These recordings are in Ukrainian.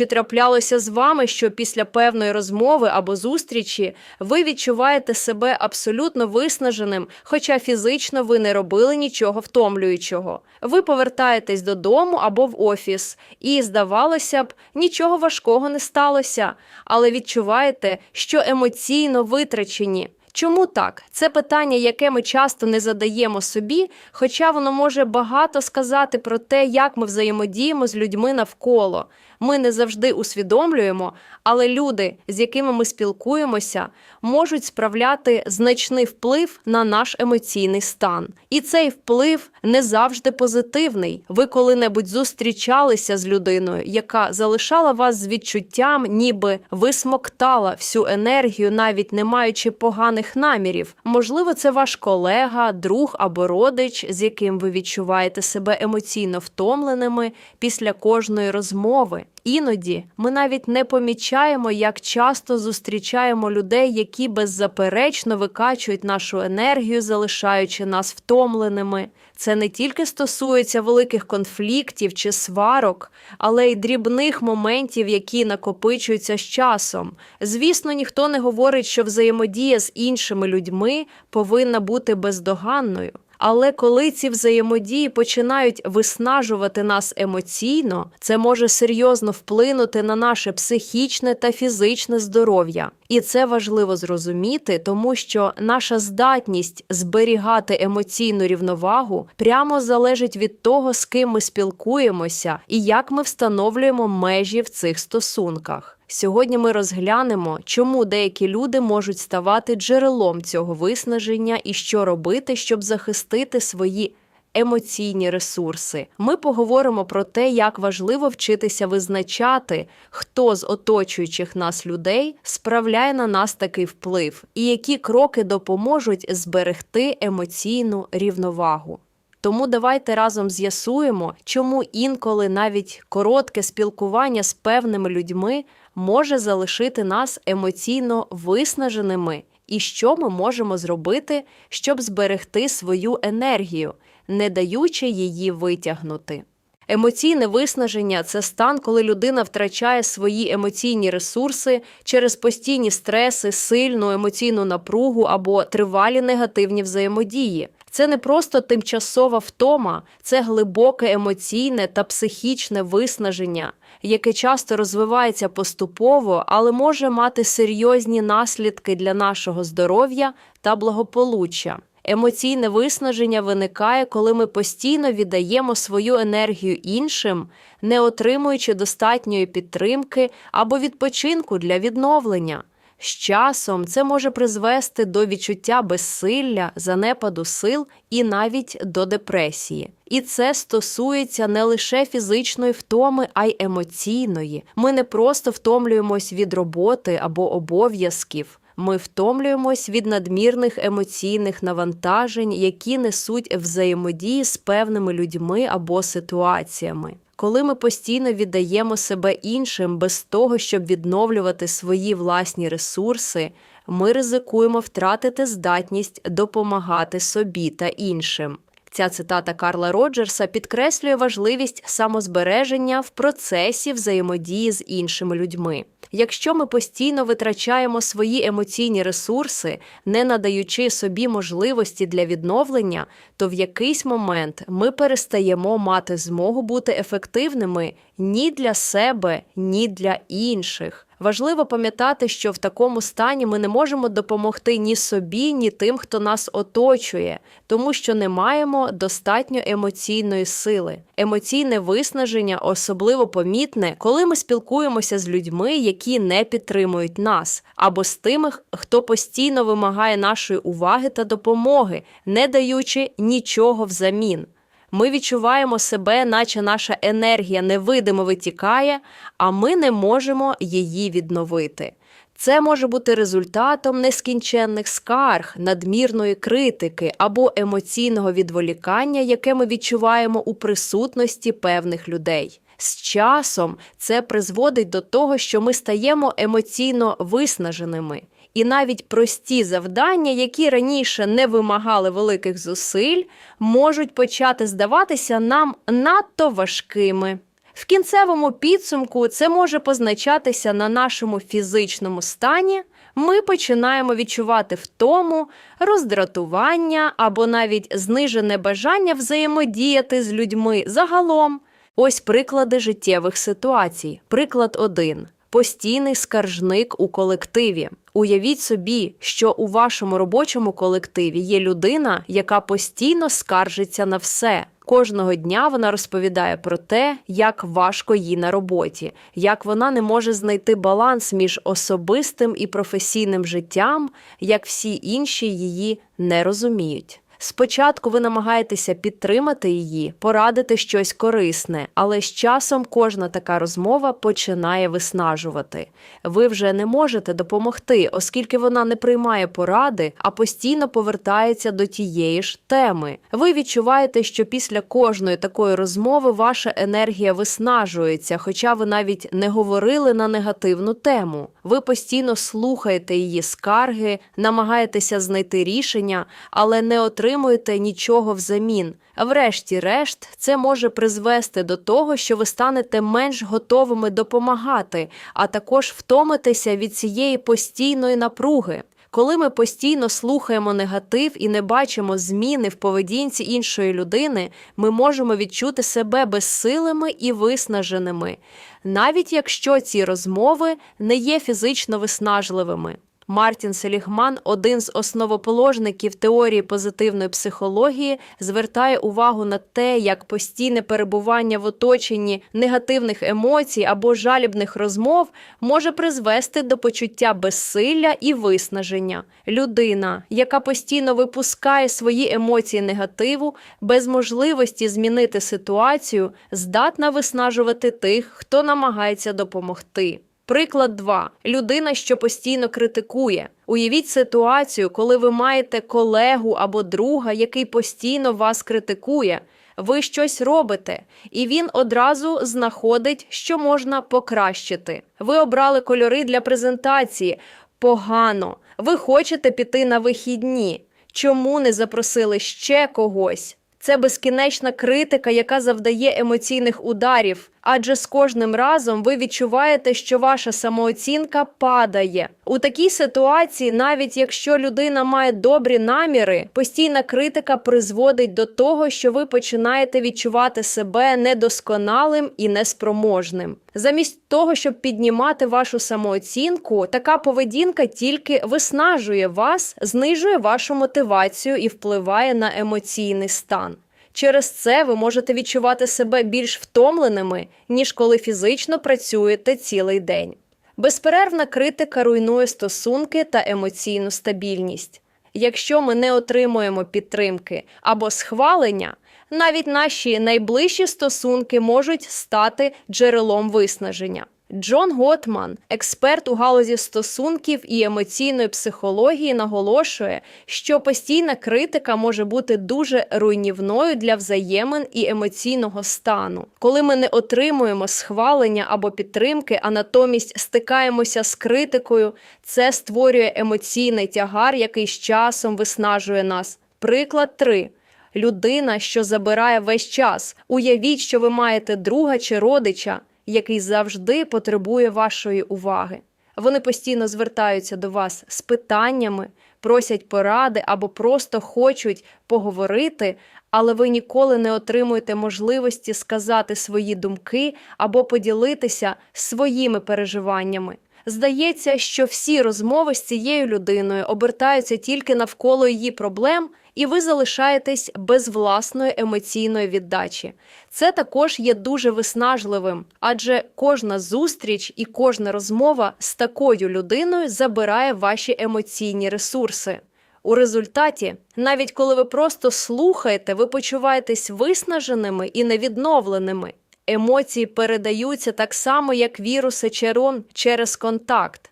Чи траплялося з вами, що після певної розмови або зустрічі ви відчуваєте себе абсолютно виснаженим, хоча фізично ви не робили нічого втомлюючого? Ви повертаєтесь додому або в офіс, і, здавалося б, нічого важкого не сталося, але відчуваєте, що емоційно витрачені. Чому так? Це питання, яке ми часто не задаємо собі, хоча воно може багато сказати про те, як ми взаємодіємо з людьми навколо. Ми не завжди усвідомлюємо, але люди, з якими ми спілкуємося, можуть справляти значний вплив на наш емоційний стан. І цей вплив не завжди позитивний. Ви коли-небудь зустрічалися з людиною, яка залишала вас з відчуттям, ніби ви смоктала всю енергію, навіть не маючи поганих намірів. Можливо, це ваш колега, друг або родич, з яким ви відчуваєте себе емоційно втомленими після кожної розмови. Іноді ми навіть не помічаємо, як часто зустрічаємо людей, які беззаперечно викачують нашу енергію, залишаючи нас втомленими. Це не тільки стосується великих конфліктів чи сварок, але й дрібних моментів, які накопичуються з часом. Звісно, ніхто не говорить, що взаємодія з іншими людьми повинна бути бездоганною. Але коли ці взаємодії починають виснажувати нас емоційно, це може серйозно вплинути на наше психічне та фізичне здоров'я. І це важливо зрозуміти, тому що наша здатність зберігати емоційну рівновагу прямо залежить від того, з ким ми спілкуємося і як ми встановлюємо межі в цих стосунках. Сьогодні ми розглянемо, чому деякі люди можуть ставати джерелом цього виснаження і що робити, щоб захистити свої емоційні ресурси. Ми поговоримо про те, як важливо вчитися визначати, хто з оточуючих нас людей справляє на нас такий вплив, і які кроки допоможуть зберегти емоційну рівновагу. Тому давайте разом з'ясуємо, чому інколи навіть коротке спілкування з певними людьми може залишити нас емоційно виснаженими, і що ми можемо зробити, щоб зберегти свою енергію, не даючи її витягнути. Емоційне виснаження це стан, коли людина втрачає свої емоційні ресурси через постійні стреси, сильну емоційну напругу або тривалі негативні взаємодії. Це не просто тимчасова втома, це глибоке емоційне та психічне виснаження, яке часто розвивається поступово, але може мати серйозні наслідки для нашого здоров'я та благополуччя. Емоційне виснаження виникає, коли ми постійно віддаємо свою енергію іншим, не отримуючи достатньої підтримки або відпочинку для відновлення. З часом це може призвести до відчуття безсилля, занепаду сил і навіть до депресії. І це стосується не лише фізичної втоми, а й емоційної. Ми не просто втомлюємось від роботи або обов'язків. Ми втомлюємось від надмірних емоційних навантажень, які несуть взаємодії з певними людьми або ситуаціями. Коли ми постійно віддаємо себе іншим без того, щоб відновлювати свої власні ресурси, ми ризикуємо втратити здатність допомагати собі та іншим. Ця цитата Карла Роджерса підкреслює важливість самозбереження в процесі взаємодії з іншими людьми. Якщо ми постійно витрачаємо свої емоційні ресурси, не надаючи собі можливості для відновлення, то в якийсь момент ми перестаємо мати змогу бути ефективними ні для себе, ні для інших. Важливо пам'ятати, що в такому стані ми не можемо допомогти ні собі, ні тим, хто нас оточує, тому що не маємо достатньо емоційної сили. Емоційне виснаження особливо помітне, коли ми спілкуємося з людьми, які не підтримують нас, або з тими, хто постійно вимагає нашої уваги та допомоги, не даючи нічого взамін. Ми відчуваємо себе, наче наша енергія невидимо витікає, а ми не можемо її відновити. Це може бути результатом нескінченних скарг, надмірної критики або емоційного відволікання, яке ми відчуваємо у присутності певних людей. З часом це призводить до того, що ми стаємо емоційно виснаженими. І навіть прості завдання, які раніше не вимагали великих зусиль, можуть почати здаватися нам надто важкими. В кінцевому підсумку це може позначатися на нашому фізичному стані. Ми починаємо відчувати втому, роздратування або навіть знижене бажання взаємодіяти з людьми загалом. Ось приклади життєвих ситуацій. Приклад 1. Постійний скаржник у колективі. Уявіть собі, що у вашому робочому колективі є людина, яка постійно скаржиться на все. Кожного дня вона розповідає про те, як важко їй на роботі, як вона не може знайти баланс між особистим і професійним життям, як всі інші її не розуміють. Спочатку ви намагаєтеся підтримати її, порадити щось корисне, але з часом кожна така розмова починає виснажувати. Ви вже не можете допомогти, оскільки вона не приймає поради, а постійно повертається до тієї ж теми. Ви відчуваєте, що після кожної такої розмови ваша енергія виснажується, хоча ви навіть не говорили на негативну тему. Ви постійно слухаєте її скарги, намагаєтеся знайти рішення, але не отримуєте нічого взамін. Врешті-решт, це може призвести до того, що ви станете менш готовими допомагати, а також втомитеся від цієї постійної напруги. Коли ми постійно слухаємо негатив і не бачимо зміни в поведінці іншої людини, ми можемо відчути себе безсилими і виснаженими, навіть якщо ці розмови не є фізично виснажливими. Мартін Селігман, один з основоположників теорії позитивної психології, звертає увагу на те, як постійне перебування в оточенні негативних емоцій або жалібних розмов може призвести до почуття безсилля і виснаження. Людина, яка постійно випускає свої емоції негативу, без можливості змінити ситуацію, здатна виснажувати тих, хто намагається допомогти. Приклад 2. Людина, що постійно критикує. Уявіть ситуацію, коли ви маєте колегу або друга, який постійно вас критикує. Ви щось робите, і він одразу знаходить, що можна покращити. Ви обрали кольори для презентації. Погано. Ви хочете піти на вихідні. Чому не запросили ще когось? Це безкінечна критика, яка завдає емоційних ударів, адже з кожним разом ви відчуваєте, що ваша самооцінка падає. У такій ситуації, навіть якщо людина має добрі наміри, постійна критика призводить до того, що ви починаєте відчувати себе недосконалим і неспроможним. Замість того, щоб піднімати вашу самооцінку, така поведінка тільки виснажує вас, знижує вашу мотивацію і впливає на емоційний стан. Через це ви можете відчувати себе більш втомленими, ніж коли фізично працюєте цілий день. Безперервна критика руйнує стосунки та емоційну стабільність. Якщо ми не отримуємо підтримки або схвалення, навіть наші найближчі стосунки можуть стати джерелом виснаження. Джон Готман, експерт у галузі стосунків і емоційної психології, наголошує, що постійна критика може бути дуже руйнівною для взаємин і емоційного стану. Коли ми не отримуємо схвалення або підтримки, а натомість стикаємося з критикою, це створює емоційний тягар, який з часом виснажує нас. Приклад 3. Людина, що забирає весь час. Уявіть, що ви маєте друга чи родича, який завжди потребує вашої уваги. Вони постійно звертаються до вас з питаннями, просять поради або просто хочуть поговорити, але ви ніколи не отримуєте можливості сказати свої думки або поділитися своїми переживаннями. Здається, що всі розмови з цією людиною обертаються тільки навколо її проблем, і ви залишаєтесь без власної емоційної віддачі. Це також є дуже виснажливим, адже кожна зустріч і кожна розмова з такою людиною забирає ваші емоційні ресурси. У результаті, навіть коли ви просто слухаєте, ви почуваєтесь виснаженими і невідновленими. Емоції передаються так само, як віруси черон через контакт.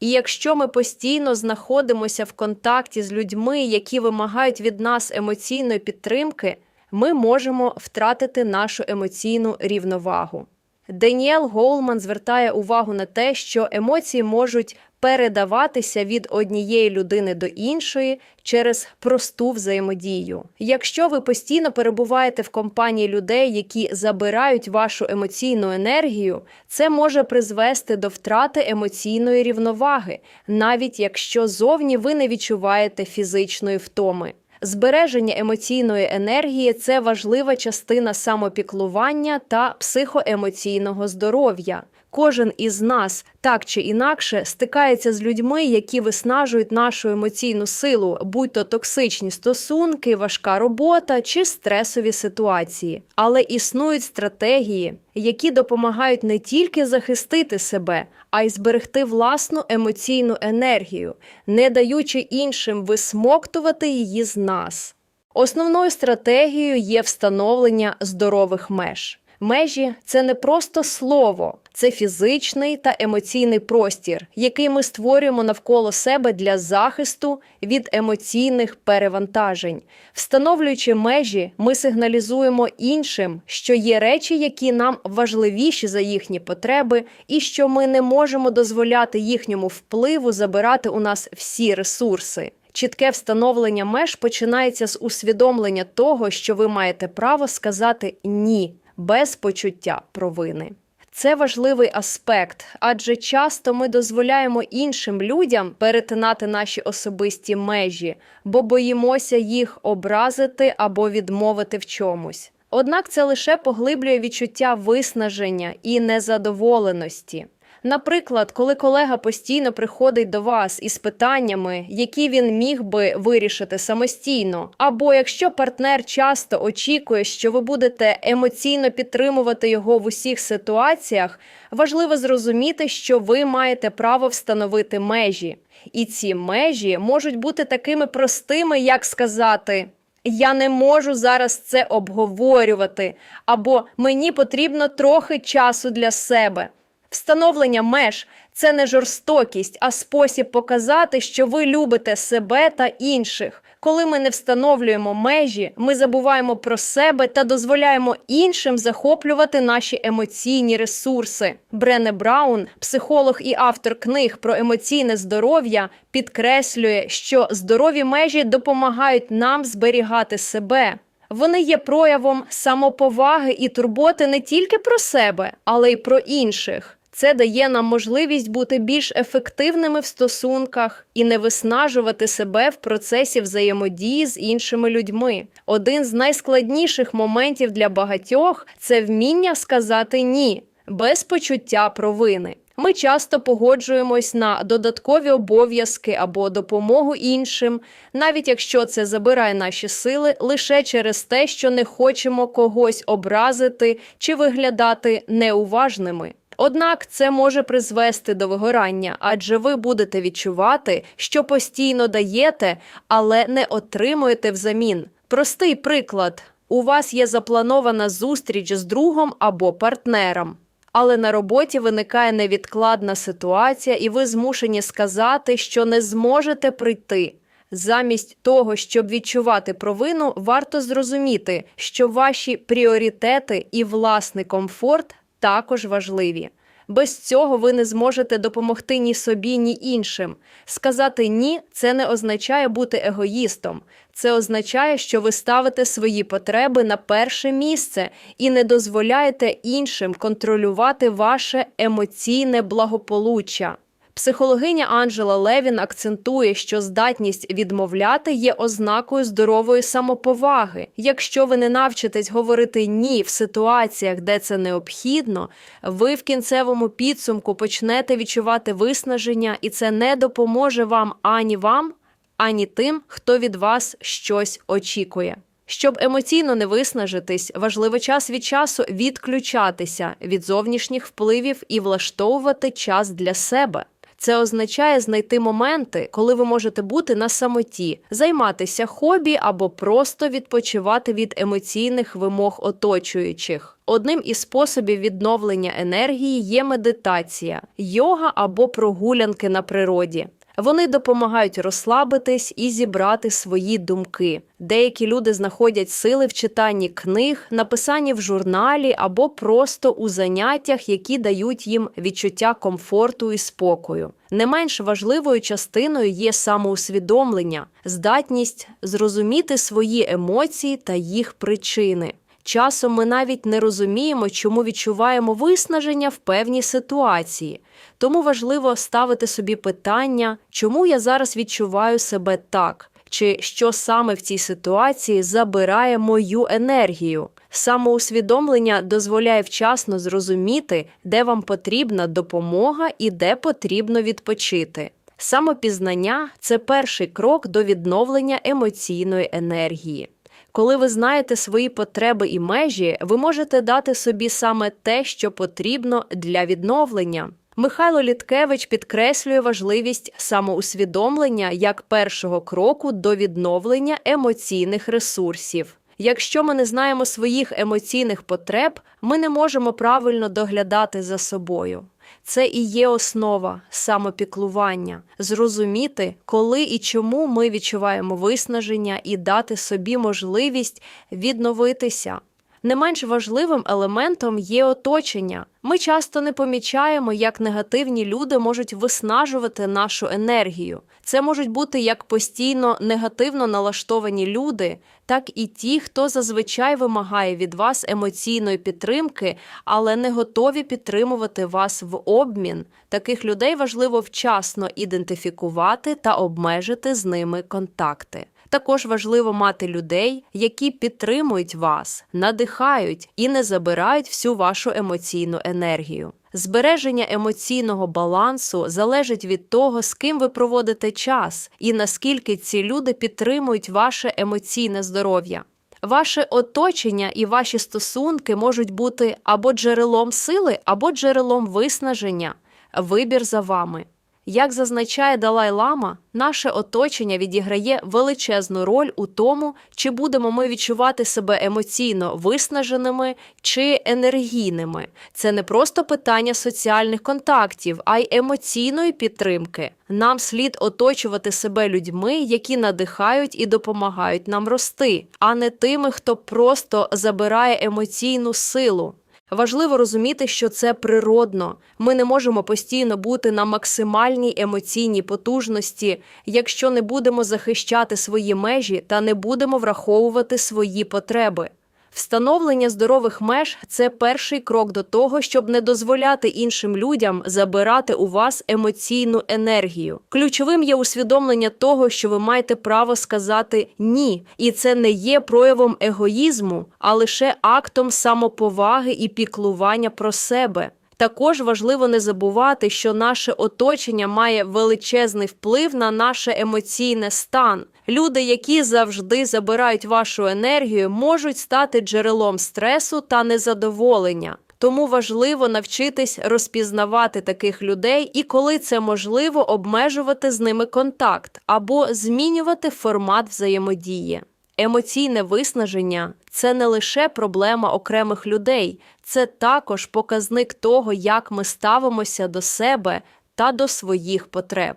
І якщо ми постійно знаходимося в контакті з людьми, які вимагають від нас емоційної підтримки, ми можемо втратити нашу емоційну рівновагу. Деніел Гоулман звертає увагу на те, що емоції можуть передаватися від однієї людини до іншої через просту взаємодію. Якщо ви постійно перебуваєте в компанії людей, які забирають вашу емоційну енергію, це може призвести до втрати емоційної рівноваги, навіть якщо зовні ви не відчуваєте фізичної втоми. Збереження емоційної енергії це важлива частина самопіклування та психоемоційного здоров'я. Кожен із нас так чи інакше стикається з людьми, які виснажують нашу емоційну силу, будь то токсичні стосунки, важка робота чи стресові ситуації. Але існують стратегії, які допомагають не тільки захистити себе, а й зберегти власну емоційну енергію, не даючи іншим висмоктувати її з нас. Основною стратегією є встановлення здорових меж. Межі це не просто слово, це фізичний та емоційний простір, який ми створюємо навколо себе для захисту від емоційних перевантажень. Встановлюючи межі, ми сигналізуємо іншим, що є речі, які нам важливіші за їхні потреби, і що ми не можемо дозволяти їхньому впливу забирати у нас всі ресурси. Чітке встановлення меж починається з усвідомлення того, що ви маєте право сказати ні без почуття провини. Це важливий аспект, адже часто ми дозволяємо іншим людям перетинати наші особисті межі, бо боїмося їх образити або відмовити в чомусь. Однак це лише поглиблює відчуття виснаження і незадоволеності. Наприклад, коли колега постійно приходить до вас із питаннями, які він міг би вирішити самостійно, або якщо партнер часто очікує, що ви будете емоційно підтримувати його в усіх ситуаціях, важливо зрозуміти, що ви маєте право встановити межі. І ці межі можуть бути такими простими, як сказати. Я не можу зараз це обговорювати, або мені потрібно трохи часу для себе. Встановлення меж це не жорстокість, а спосіб показати, що ви любите себе та інших. Коли ми не встановлюємо межі, ми забуваємо про себе та дозволяємо іншим захоплювати наші емоційні ресурси. Брене Браун, психолог і автор книг про емоційне здоров'я, підкреслює, що здорові межі допомагають нам зберігати себе. Вони є проявом самоповаги і турботи не тільки про себе, але й про інших. Це дає нам можливість бути більш ефективними в стосунках і не виснажувати себе в процесі взаємодії з іншими людьми. Один з найскладніших моментів для багатьох це вміння сказати ні без почуття провини. Ми часто погоджуємось на додаткові обов'язки або допомогу іншим, навіть якщо це забирає наші сили лише через те, що не хочемо когось образити чи виглядати неуважними. Однак це може призвести до вигорання, адже ви будете відчувати, що постійно даєте, але не отримуєте взамін. Простий приклад: у вас є запланована зустріч з другом або партнером. Але на роботі виникає невідкладна ситуація, і ви змушені сказати, що не зможете прийти. Замість того, щоб відчувати провину, варто зрозуміти, що ваші пріоритети і власний комфорт також важливі. Без цього ви не зможете допомогти ні собі, ні іншим. Сказати ні це не означає бути егоїстом. Це означає, що ви ставите свої потреби на перше місце і не дозволяєте іншим контролювати ваше емоційне благополуччя. Психологиня Анджела Левін акцентує, що здатність відмовляти є ознакою здорової самоповаги. Якщо ви не навчитесь говорити ні в ситуаціях, де це необхідно, ви в кінцевому підсумку почнете відчувати виснаження, і це не допоможе вам ані вам, ані тим, хто від вас щось очікує. Щоб емоційно не виснажитись, важливо час від часу відключатися від зовнішніх впливів і влаштовувати час для себе. Це означає знайти моменти, коли ви можете бути на самоті, займатися хобі або просто відпочивати від емоційних вимог оточуючих. Одним із способів відновлення енергії є медитація, йога або прогулянки на природі. Вони допомагають розслабитись і зібрати свої думки. Деякі люди знаходять сили в читанні книг, написанні в журналі або просто у заняттях, які дають їм відчуття комфорту і спокою. Не менш важливою частиною є самоусвідомлення, здатність зрозуміти свої емоції та їх причини. Часом ми навіть не розуміємо, чому відчуваємо виснаження в певній ситуації. Тому важливо ставити собі питання, чому я зараз відчуваю себе так, чи що саме в цій ситуації забирає мою енергію. Самоусвідомлення дозволяє вчасно зрозуміти, де вам потрібна допомога і де потрібно відпочити. Самопізнання це перший крок до відновлення емоційної енергії. Коли ви знаєте свої потреби і межі, ви можете дати собі саме те, що потрібно для відновлення. Михайло Літкевич підкреслює важливість самоусвідомлення як першого кроку до відновлення емоційних ресурсів. Якщо ми не знаємо своїх емоційних потреб, ми не можемо правильно доглядати за собою. Це і є основа самопіклування зрозуміти, коли і чому ми відчуваємо виснаження, і дати собі можливість відновитися. Не менш важливим елементом є оточення. Ми часто не помічаємо, як негативні люди можуть виснажувати нашу енергію. Це можуть бути як постійно негативно налаштовані люди, так і ті, хто зазвичай вимагає від вас емоційної підтримки, але не готові підтримувати вас в обмін. Таких людей важливо вчасно ідентифікувати та обмежити з ними контакти. Також важливо мати людей, які підтримують вас, надихають і не забирають всю вашу емоційну енергію. Збереження емоційного балансу залежить від того, з ким ви проводите час і наскільки ці люди підтримують ваше емоційне здоров'я. Ваше оточення і ваші стосунки можуть бути або джерелом сили, або джерелом виснаження. Вибір за вами. Як зазначає Далай Лама, наше оточення відіграє величезну роль у тому, чи будемо ми відчувати себе емоційно виснаженими чи енергійними. Це не просто питання соціальних контактів, а й емоційної підтримки. Нам слід оточувати себе людьми, які надихають і допомагають нам рости, а не тими, хто просто забирає емоційну силу. Важливо розуміти, що це природно. Ми не можемо постійно бути на максимальній емоційній потужності, якщо не будемо захищати свої межі та не будемо враховувати свої потреби. Встановлення здорових меж це перший крок до того, щоб не дозволяти іншим людям забирати у вас емоційну енергію. Ключовим є усвідомлення того, що ви маєте право сказати ні, і це не є проявом егоїзму, а лише актом самоповаги і піклування про себе. Також важливо не забувати, що наше оточення має величезний вплив на наше емоційне стан. Люди, які завжди забирають вашу енергію, можуть стати джерелом стресу та незадоволення. Тому важливо навчитись розпізнавати таких людей і, коли це можливо, обмежувати з ними контакт або змінювати формат взаємодії. Емоційне виснаження це не лише проблема окремих людей, це також показник того, як ми ставимося до себе та до своїх потреб.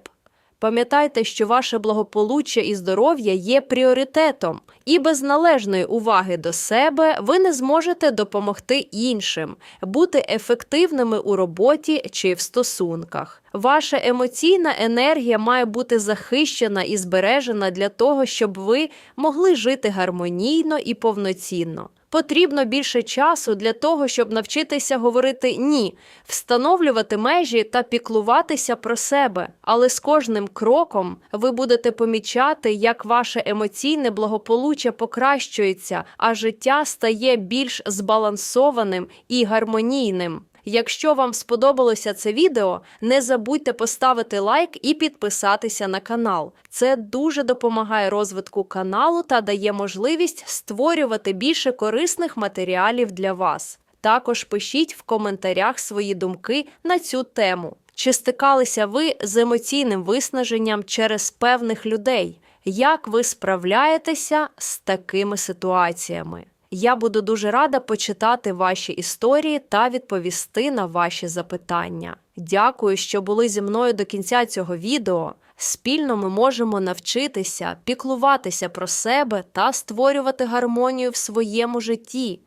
Пам'ятайте, що ваше благополуччя і здоров'я є пріоритетом, і без належної уваги до себе ви не зможете допомогти іншим, бути ефективними у роботі чи в стосунках. Ваша емоційна енергія має бути захищена і збережена для того, щоб ви могли жити гармонійно і повноцінно. Потрібно більше часу для того, щоб навчитися говорити ні, встановлювати межі та піклуватися про себе. Але з кожним кроком ви будете помічати, як ваше емоційне благополуччя покращується, а життя стає більш збалансованим і гармонійним. Якщо вам сподобалося це відео, не забудьте поставити лайк і підписатися на канал. Це дуже допомагає розвитку каналу та дає можливість створювати більше корисних матеріалів для вас. Також пишіть в коментарях свої думки на цю тему. Чи стикалися ви з емоційним виснаженням через певних людей? Як ви справляєтеся з такими ситуаціями? Я буду дуже рада почитати ваші історії та відповісти на ваші запитання. Дякую, що були зі мною до кінця цього відео. Спільно ми можемо навчитися піклуватися про себе та створювати гармонію в своєму житті.